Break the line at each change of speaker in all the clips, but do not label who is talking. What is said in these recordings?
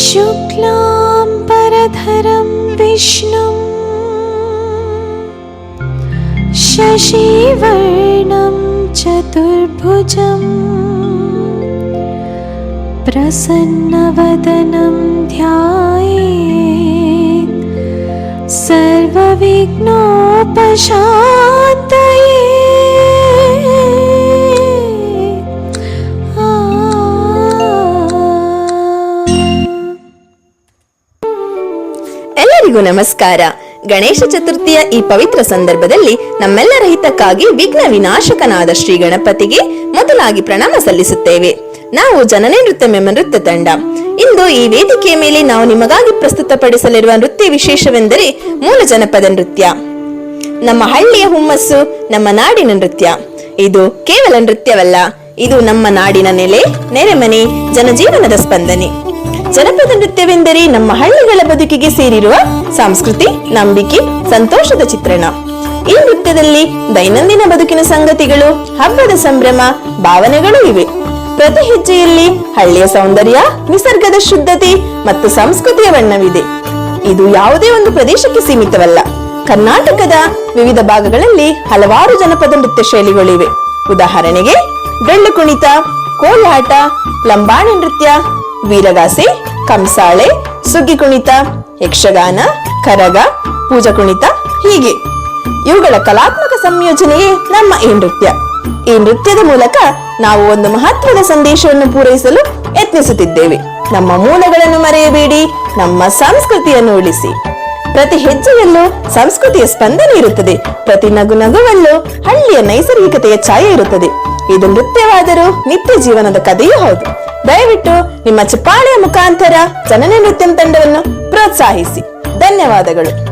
शुक्लां परधरं विष्णुं शशिवर्णं चतुर्भुजम् प्रसन्नवदनं ध्यायेत् सर्वविघ्नोपशान्तये
ಎಲ್ಲರಿಗೂ ನಮಸ್ಕಾರ. ಗಣೇಶ ಚತುರ್ಥಿಯ ಈ ಪವಿತ್ರ ಸಂದರ್ಭದಲ್ಲಿ ನಮ್ಮೆಲ್ಲರ ಹಿತಕ್ಕಾಗಿ ವಿಘ್ನ ವಿನಾಶಕನಾದ ಶ್ರೀ ಗಣಪತಿಗೆ ಮೊದಲಾಗಿ ಪ್ರಣಾಮ ಸಲ್ಲಿಸುತ್ತೇವೆ. ನಾವು ಜನನೇ ನೃತ್ಯ ಮೆಮ್ಮ ನೃತ್ಯ ತಂಡ. ಇಂದು ಈ ವೇದಿಕೆಯ ಮೇಲೆ ನಾವು ನಿಮಗಾಗಿ ಪ್ರಸ್ತುತಪಡಿಸಲಿರುವ ನೃತ್ಯ ವಿಶೇಷವೆಂದರೆ ಮೂಲ ಜನಪದ ನೃತ್ಯ. ನಮ್ಮ ಹಳ್ಳಿಯ ಹುಮ್ಮಸ್ಸು ನಮ್ಮ ನಾಡಿನ ನೃತ್ಯ. ಇದು ಕೇವಲ ನೃತ್ಯವಲ್ಲ, ಇದು ನಮ್ಮ ನಾಡಿನ ನೆಲೆ, ನೆರೆಮನೆ, ಜನಜೀವನದ ಸ್ಪಂದನೆ. ಜನಪದ ನೃತ್ಯವೆಂದರೆ ನಮ್ಮ ಹಳ್ಳಿಗಳ ಬದುಕಿಗೆ ಸೇರಿರುವ ಸಂಸ್ಕೃತಿ, ನಂಬಿಕೆ, ಸಂತೋಷದ ಚಿತ್ರಣ. ಈ ನೃತ್ಯದಲ್ಲಿ ದೈನಂದಿನ ಬದುಕಿನ ಸಂಗತಿಗಳು, ಹಬ್ಬದ ಸಂಭ್ರಮ, ಭಾವನೆಗಳು ಇವೆ. ಪ್ರತಿ ಹೆಜ್ಜೆಯಲ್ಲಿ ಹಳ್ಳಿಯ ಸೌಂದರ್ಯ, ನಿಸರ್ಗದ ಶುದ್ಧತೆ ಮತ್ತು ಸಂಸ್ಕೃತಿಯ ಬಣ್ಣವಿದೆ. ಇದು ಯಾವುದೇ ಒಂದು ಪ್ರದೇಶಕ್ಕೆ ಸೀಮಿತವಲ್ಲ. ಕರ್ನಾಟಕದ ವಿವಿಧ ಭಾಗಗಳಲ್ಲಿ ಹಲವಾರು ಜನಪದ ನೃತ್ಯ ಶೈಲಿಗಳಿವೆ ಉದಾಹರಣೆಗೆ ಡೊಳ್ಳು ಕುಣಿತ ಕೋಲಾಟ, ಲಂಬಾಣಿ ನೃತ್ಯ ವೀರಗಾಸೆ, ಕಂಸಾಳೆ, ಸುಗ್ಗಿ ಕುಣಿತ, ಯಕ್ಷಗಾನ, ಕರಗ, ಪೂಜಾ ಕುಣಿತ, ಹೀಗೆ. ಇವುಗಳ ಕಲಾತ್ಮಕ ಸಂಯೋಜನೆಯೇ ನಮ್ಮ ಈ ನೃತ್ಯ. ಈ ನೃತ್ಯದ ಮೂಲಕ ನಾವು ಒಂದು ಮಹತ್ವದ ಸಂದೇಶವನ್ನು ಪೂರೈಸಲು ಯತ್ನಿಸುತ್ತಿದ್ದೇವೆ. ನಮ್ಮ ಮೂಲಗಳನ್ನು ಮರೆಯಬೇಡಿ, ನಮ್ಮ ಸಂಸ್ಕೃತಿಯನ್ನು ಉಳಿಸಿ. ಪ್ರತಿ ಹೆಜ್ಜೆಯಲ್ಲೂ ಸಂಸ್ಕೃತಿಯ ಸ್ಪಂದನೆ ಇರುತ್ತದೆ. ಪ್ರತಿ ನಗು ನಗುವಲ್ಲೂ ಹಳ್ಳಿಯ ನೈಸರ್ಗಿಕತೆಯ ಛಾಯೆ ಇರುತ್ತದೆ. ಇದು ನೃತ್ಯವಾದರೂ ನಿತ್ಯ ಜೀವನದ ಕಥೆಯೂ ಹೌದು. ದಯವಿಟ್ಟು ನಿಮ್ಮ ಚಿಪ್ಪಾಳೆಯ ಮುಖಾಂತರ ಜನನ ನೃತ್ಯ ತಂಡವನ್ನು ಪ್ರೋತ್ಸಾಹಿಸಿ. ಧನ್ಯವಾದಗಳು.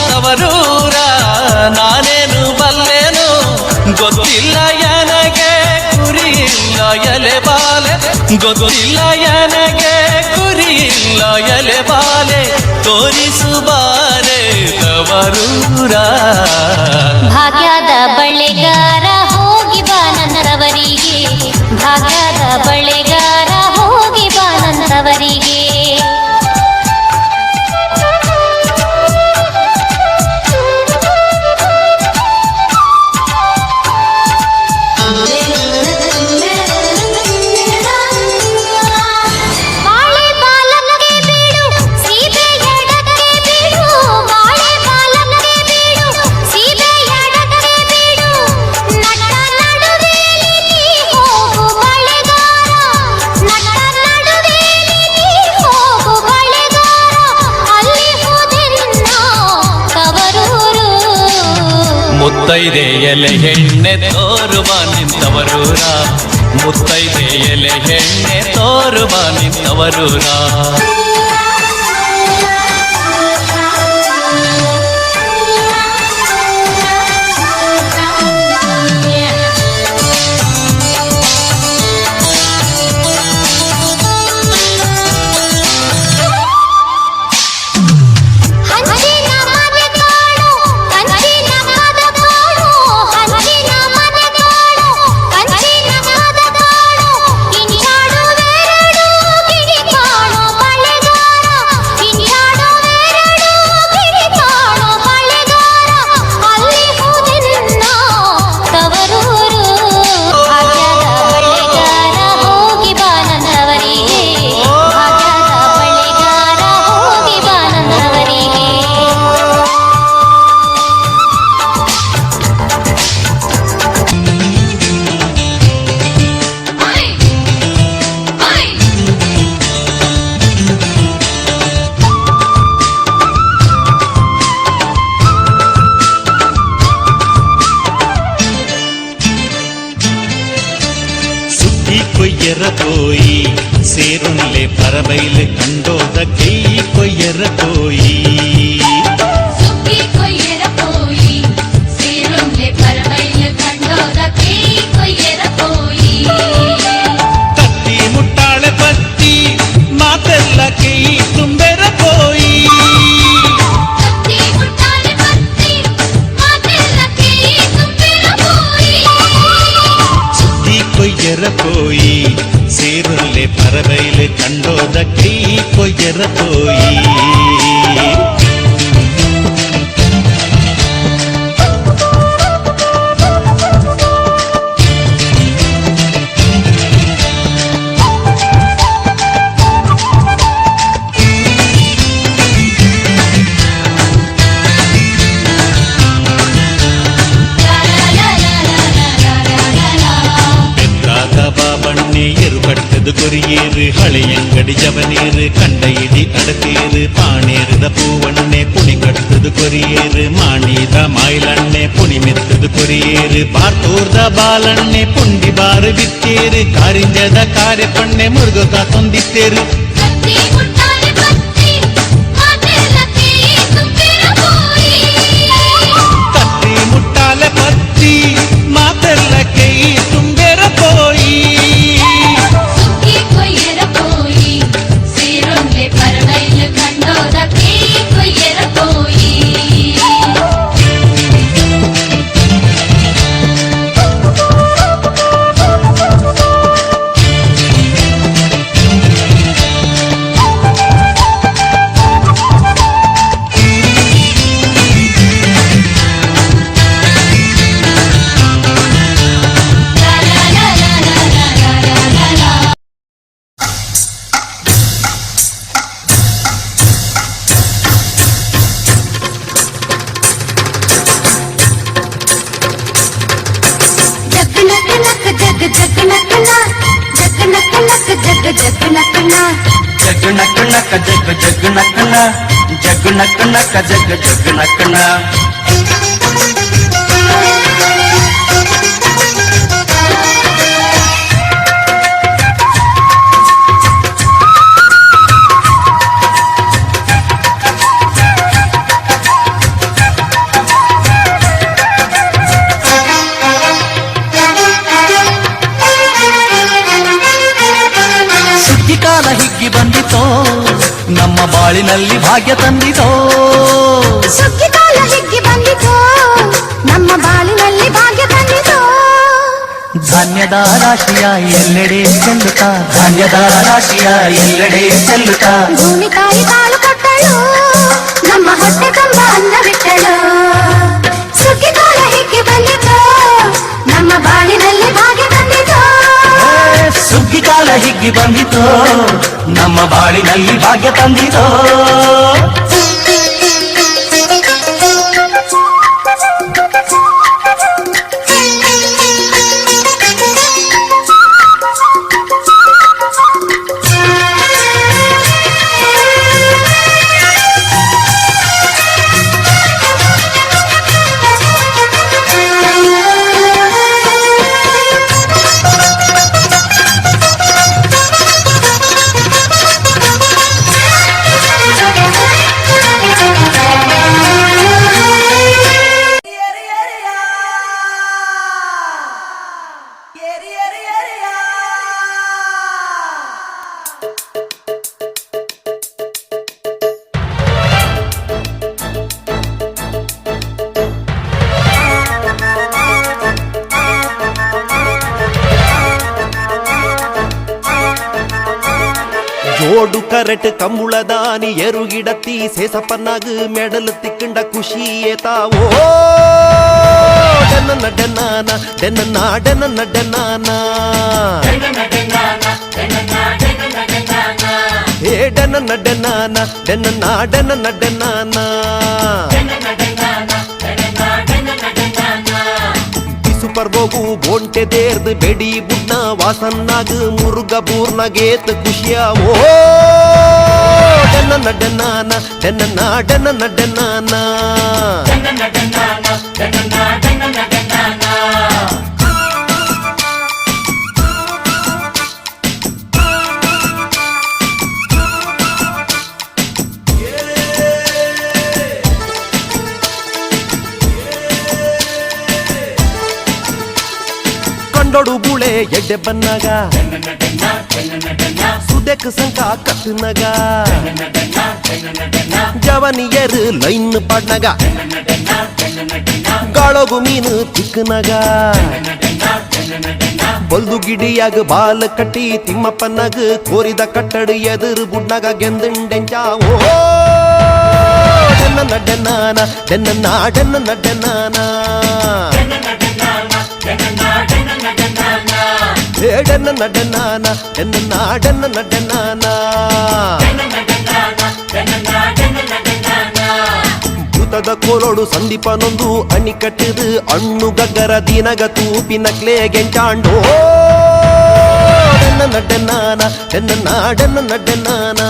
ತವರೂರ ನಾನೇನು ಬಲ್ಲೆನು? ಗೊತ್ತಿಲ್ಲ ನನಗೆ ಕುರಿ ಇಲ್ಲ ಎಲೆ ಬಾಲೆ. ಗೊತ್ತಿಲ್ಲ ನನಗೆ ಕುರಿ ಇಲ್ಲ ಎಲೆ ಬಾಲೆ. ತೋರಿಸು ಬಾರೆ ತವರೂರ
ಭಾಗ್ಯದ ಬಳ್ಳಿಗಾರ ಹೋಗಿ ಬಾ ನನ್ನರವರಿಗೆ ಭಾಗ್ಯದ ಬಳ್ಳಿಗಾರ ಹೋಗಿ ಬಾ
ನನ್ನರವರಿಗೆ ಎಲೆ ಹೆಣ್ಣೆ ತೋರುವ ಮುತ್ತೈದೆ ಎಲೆ ಹೆಣ್ಣೆ ತೋರುವ
ರಾ ಒಂದು ಗುರಿಯೇರು ಹಳೆಯಂಗಡಿ ಜವನೇರು ಕಂಡ ಇಡಿ ಅಡತೇರು ಪಾಣೇರದ பூவண்ணே புனி கடுத்தது கொரியேறு மாணித மாயிலண்ணே புனி மெத்தது கொரியேறு
பார்த்தோர்த பாலண்ணே புண்டி பாரு வித்தேரு காரிஞ்சத காரிய பண்ணே முருகதா தொந்தித்தேரு జగ్గు నక్కున జగ్గు నక్కునక్క జగ్గు జగ్గు నక్కున
జగ్గు నక్కునక్క జగ్గు జగ్గు నక్కున ಬಾಳಿನಲ್ಲಿ ಭಾಗ್ಯ ತಂದಿತೋ
ಸುಗ್ಗಿ ಕಾಲ ಹಿಗ್ಗಿ ಬಂದಿತು ನಮ್ಮ ಬಾಳಿನಲ್ಲಿ ಭಾಗ್ಯ ತಂದಿತು
ಧಾನ್ಯದ ರಾಶಿಯ ಎಲ್ಲೆಡೆ ಚೆಲ್ಲುತ್ತಾ ಧಾನ್ಯದ ರಾಶಿಯ ಎಲ್ಲೆಡೆ ಚೆಲ್ಲುತ್ತಾ
ಭೂಮಿ ತಾಯಿ ಕಾಳು ಕೊಟ್ಟಳು ನಮ್ಮ ಹೊಟ್ಟೆ ತುಂಬ ಅನ್ನ ಬಿಟ್ಟಳು ಸುಗ್ಗಿ ಕಾಲ ಹಿಗ್ಗಿ ಬಂದಿತು ನಮ್ಮ ಬಾಳಿನಲ್ಲಿ ಭಾಗ್ಯ ತಂದಿತು
ಏ, ಸುಗ್ಗಿ ಕಾಲ ಹಿಗ್ಗಿ ಬಂದಿತೋ ನಮ್ಮ ಬಾಳಿನಲ್ಲಿ ಭಾಗ್ಯ ತಂದಿತೋ.
ஜோடு கரட்டு கம்முளதானி எருகிடத்தி சேசப்பன்னாகு மெடல் திக்குண்ட குஷியே தாவோ டென்ன டென்னானா டென்னா டென்ன டென்னானா ஏ டென்ன டென்னானா டென்னா டென்ன டென்னானா ಸೂಪರ್ ಬೋಗು ಬೋಂಟೆ ದೇರ್ದು ಬೆಡಿ ಬುಡ್ನ ವಾಸನ್ನಾಗ ಮುರುಗ ಬೂರ್ನ ಗೇತ್ ಖುಷಿಯ ಓ ಡನ್ನ ಡನ್ನಾನ ಡನ್ನ ಡನ್ನ ಡನ್ನಾನ ಕಂಡೊಡು ಬುಳೆ ಎಡ್ಡೆ ಬನ್ನಗ ಸುದೆಕ್ ಸಂಕ ಕತ್ತನಗ ಜವನಿಯರು ಲೈನ್ ಪಡ್ನಗ ಗಾಳಗು ಮೀನು ತಿಕ್ಕನಗ ಬಲ್ದು ಗಿಡಿಯಾಗ ಬಾಲ ಕಟ್ಟಿ ತಿಮ್ಮಪ್ಪನಗ ಕೋರಿದ ಕಟ್ಟಡು ಎದುರು ಬುಡ್ನಗ ಗೆಂದಂಡೆಂಜ ಓ ಡನ್ನ ನಡ್ಡನಾನ ಡನ್ನ ಡನ್ನ ನಡ್ಡನಾನ ಏಡನ್ನ ನಡನಾನ ಎನ್ನ ನಾಡನ್ನ ನಡನಾನ ಭೂತದ ಕೋಲೋಡು ಸಂದೀಪನೊಂದು ಅಣಿ ಕಟ್ಟಿದು ಅಣ್ಣು ಗಗ್ಗರ ದಿನಗ ತೂಪಿನ ಕ್ಲೇ ಗೆಂಚಾಂಡೋ ಡನ್ನ ನಡನಾನ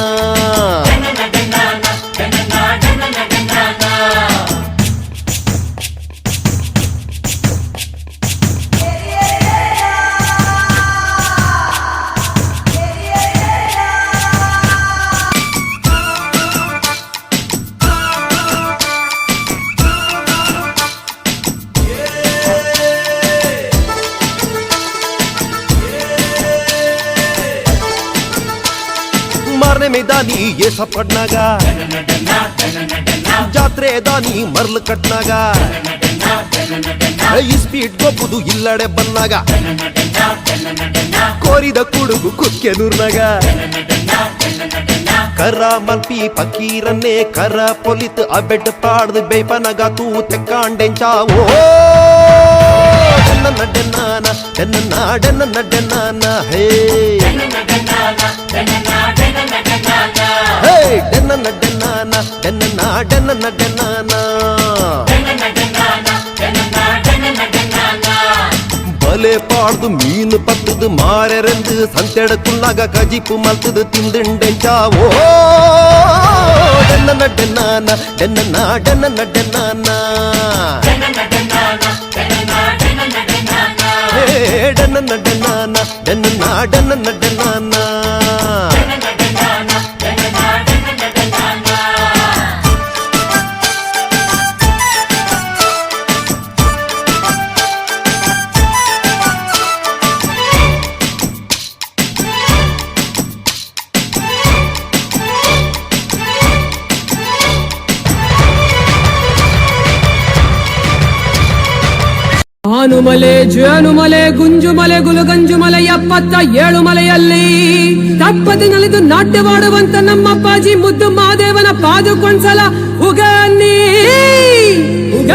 ಏಸ ಪಡ್ನಾಗ ಜಾತ್ರೆ ದಾನಿ ಮರ್ಲ್ ಕಟ್ನಾಗ. ಈ ಸ್ಪೀಡ್ ಗೊಬ್ಬುದು ಇಲ್ಲಡೆ ಬನ್ನಾಗ. ಕೋರಿದ ಕುಡುಗು ಕುಕ್ಕೆನೂರ್ನಾಗ ಕರ ಮಲ್ಪಿ ಪಕೀರನ್ನೇ ಕರ ಪೊಲಿತ್ ಅಬೆಡ್ ಪಾಡ್ದು ಬೇಪನಗ ತೂ ತೆಕ್ಕಾಂಡೆಂಚಾವೋ ಡನ್ನ ನಡ್ಡನಾನ ಡನ್ನ ಡನ್ನ ನಡ್ಡನಾನ ಹೇ ಹೇ ಡನ್ನ ನಡ್ಡನಾನ ಡನ್ನ ಡನ್ನ ನಡ್ಡನಾನ ಮಲೆ ಪಾಡ್ದು ಮೀನು ಪತ್ತದು ಮಾರೆರೆಂದು ಸಂತೆಡಕ್ಕುಲ್ಲಾಗ ಕಜಿಪು ಮಲ್ತದು ತಿಂದಿಂಡೆಂಚಾವೋ ಡೆನ್ನ ಡೆನ್ನಾನ ಡೆನ್ನ ಡೆನ್ನ ಡೆನ್ನ
ಮಲೆ ಶ್ವೇಣುಮಲೆ ಗುಂಜುಮಲೆ, ಗುಲಗಂಜುಮಲೆ ಎಪ್ಪತ್ತ ಏಳು ಮಲೆಯಲ್ಲಿ ತಪ್ಪದೆ ನಲಿದು ನಾಟ್ಯವಾಡುವಂತ ನಮ್ಮಪ್ಪಾಜಿ ಮುದ್ದು ಮಹಾದೇವನ ಪಾದುಕೊಂಡ್ಸಲ ಉಗ ನೀ ಉಗ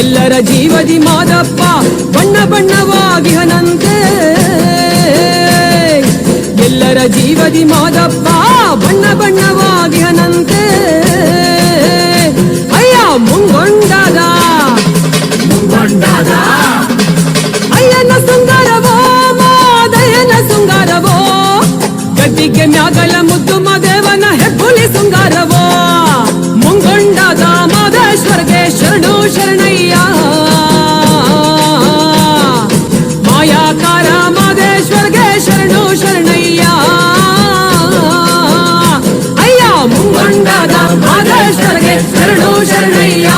ಎಲ್ಲರ ಜೀವದಿ ಮಾದಪ್ಪ ಬಣ್ಣ ಬಣ್ಣವಾಗಿ ಹನಂತೆ. ಎಲ್ಲರ ಜೀವದಿ ಮಾದಪ್ಪ ಬಣ್ಣ ಬಣ್ಣವ విభూషణయ్యా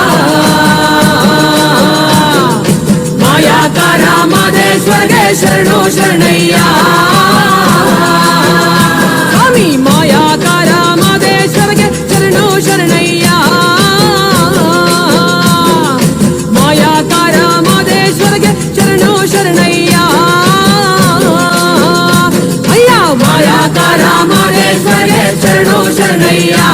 మాయాకారా మదే స్వర్గే శరణో శరణయ్యా. స్వామి మాయాకారా మదే స్వర్గే శరణో శరణయ్యా. మాయాకారా మదే స్వర్గే శరణో శరణయ్యా. అయ్యా మాయాకారా మదే స్వర్గే శరణో శరణయ్యా.